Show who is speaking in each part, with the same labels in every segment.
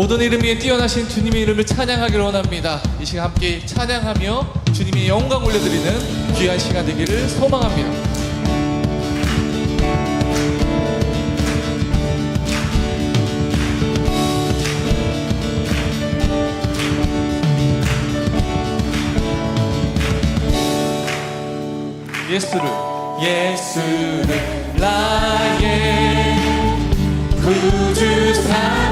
Speaker 1: 모든 이름 위에 뛰어나신 주님의 이름을 찬양하기를 원합니다. 이 시간 함께 찬양하며 주님의 영광 올려드리는 귀한 시간 되기를 소망합니다. 예수를 예수를 나의 구주 사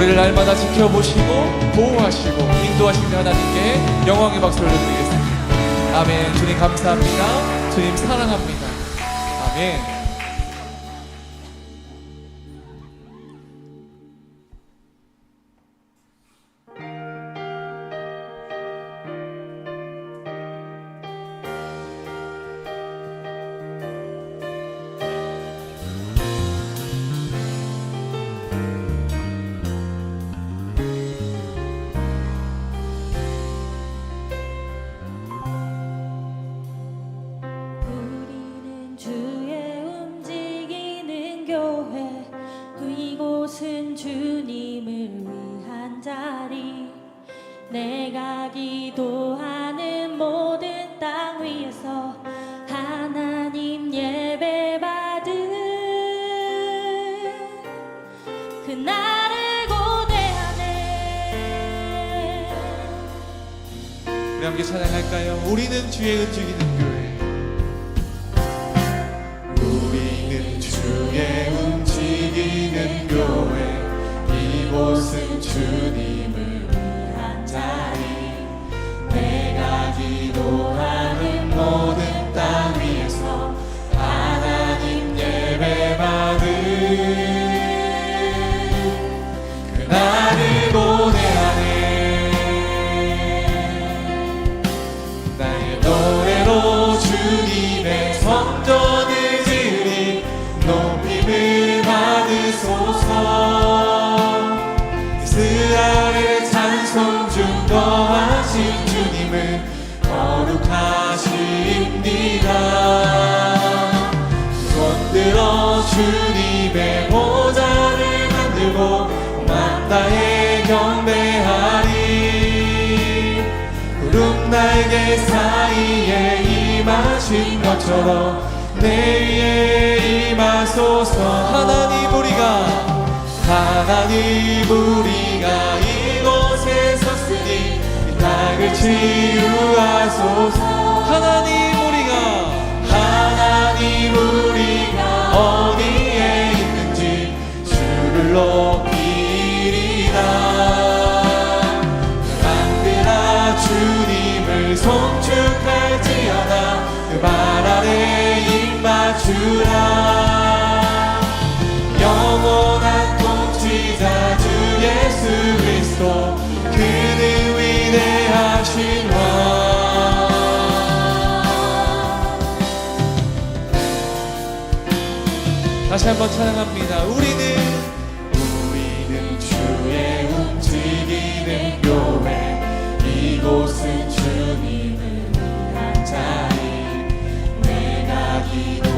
Speaker 1: 우리를 날마다 지켜보시고 보호하시고 인도하시는 하나님께 영광의 박수를 드리겠습니다. 아멘. 주님 감사합니다. 주님 사랑합니다. 아멘. 것은 주님을 위한 자리 내가 기도하는 모든 땅 위에서 하나님 예배 받은 그날의 고대 안에 우리 함께 찬양할까요? 우리는 주의 은총이 경배하리. 구름 날개 사이에 임하신 것처럼 내 위에 임하소서. 하나님 우리가 하나님 우리가 이곳에 섰으니 이 땅을 치유하소서. 하나님 우리가 하나님 우리가
Speaker 2: 다시 한번 찬양합니다. 우리는
Speaker 1: 우리는 주의 움직이는 교회 이곳은 주님을 위한 자리 내가 기도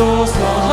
Speaker 1: 주옵소서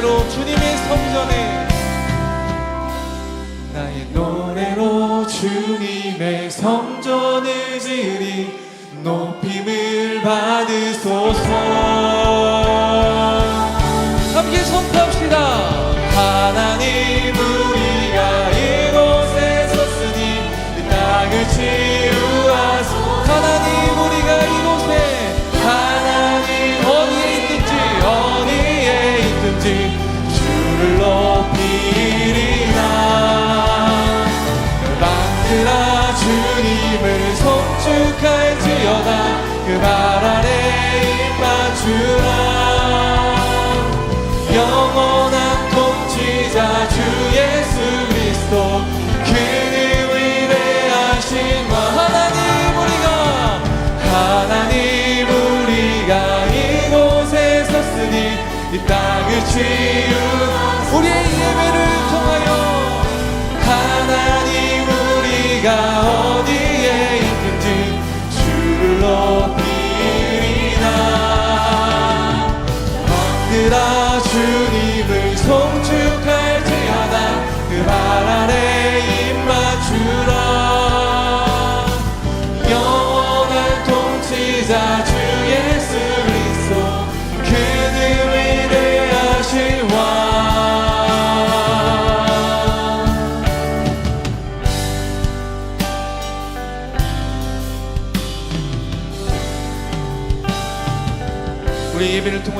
Speaker 2: 노래로 주님의 성전에.
Speaker 1: 나의 노래로 주님의 성전을 지으리 높임을 받으소서.
Speaker 2: 함께 선포합시다.
Speaker 1: 주님을 송축할지어다. 그바람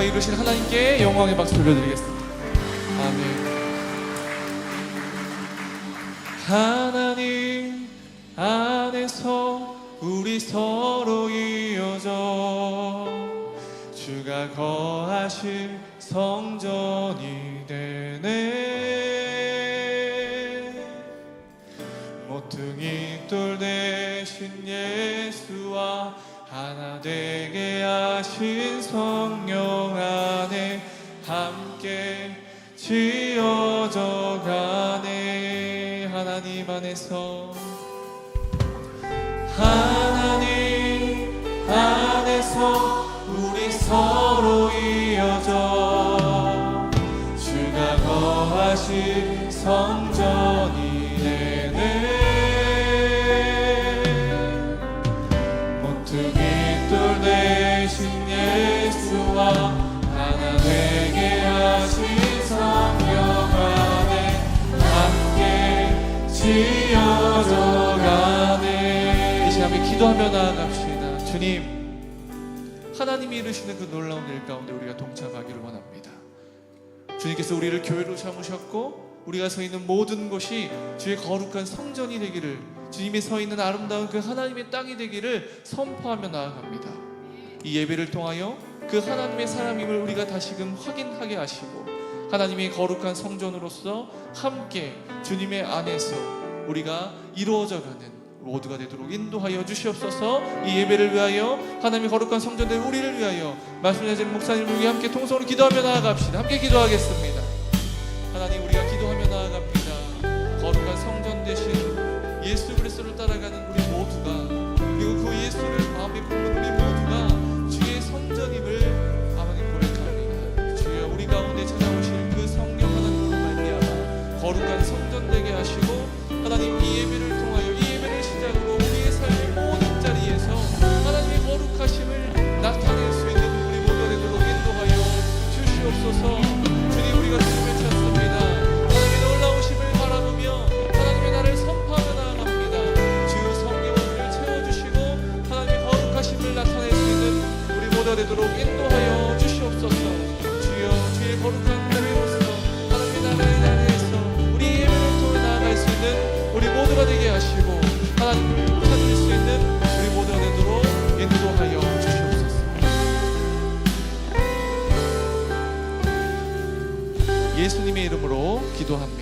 Speaker 1: 통해 이루신 하나님께 영광의 박수 올려드리겠습니다. 아멘. 하나님 안에서 우리 서로 이어져 주가 거하실 성전이 되네 모퉁이 돌 대신 예수와 하나 되게 하신 성령 안에 함께 지어져 가네. 하나님 안에서. 하나님 안에서 우리 서로 이어져 주가 거하신 성 지어져 가네. 이 시간에 기도하며 나아갑시다. 주님 하나님이 이루시는 그 놀라운 일 가운데 우리가 동참하기를 원합니다. 주님께서 우리를 교회로 삼으셨고 우리가 서 있는 모든 곳이 주의 거룩한 성전이 되기를 주님이 서 있는 아름다운 그 하나님의 땅이 되기를 선포하며 나아갑니다. 이 예배를 통하여 그 하나님의 사람임을 우리가 다시금 확인하게 하시고 하나님의 거룩한 성전으로서 함께 주님의 안에서 우리가 이루어져 가는 모두가 되도록 인도하여 주시옵소서. 이 예배를 위하여 하나님의 거룩한 성전된 우리를 위하여 말씀하시는 목사님을 위해 함께 통성으로 기도하며 나아갑시다. 함께 기도하겠습니다 되도록 인도하여 주시옵소서 주여 주의 거룩한 교회로서 하나님의 나라의 나라에서 우리 예배를 통해 나아갈 수 있는 우리 모두가 되게 하시고 하나님을 찾을 수 있는 우리 모두가 되도록 인도하여 주시옵소서 예수님의 이름으로 기도합니다.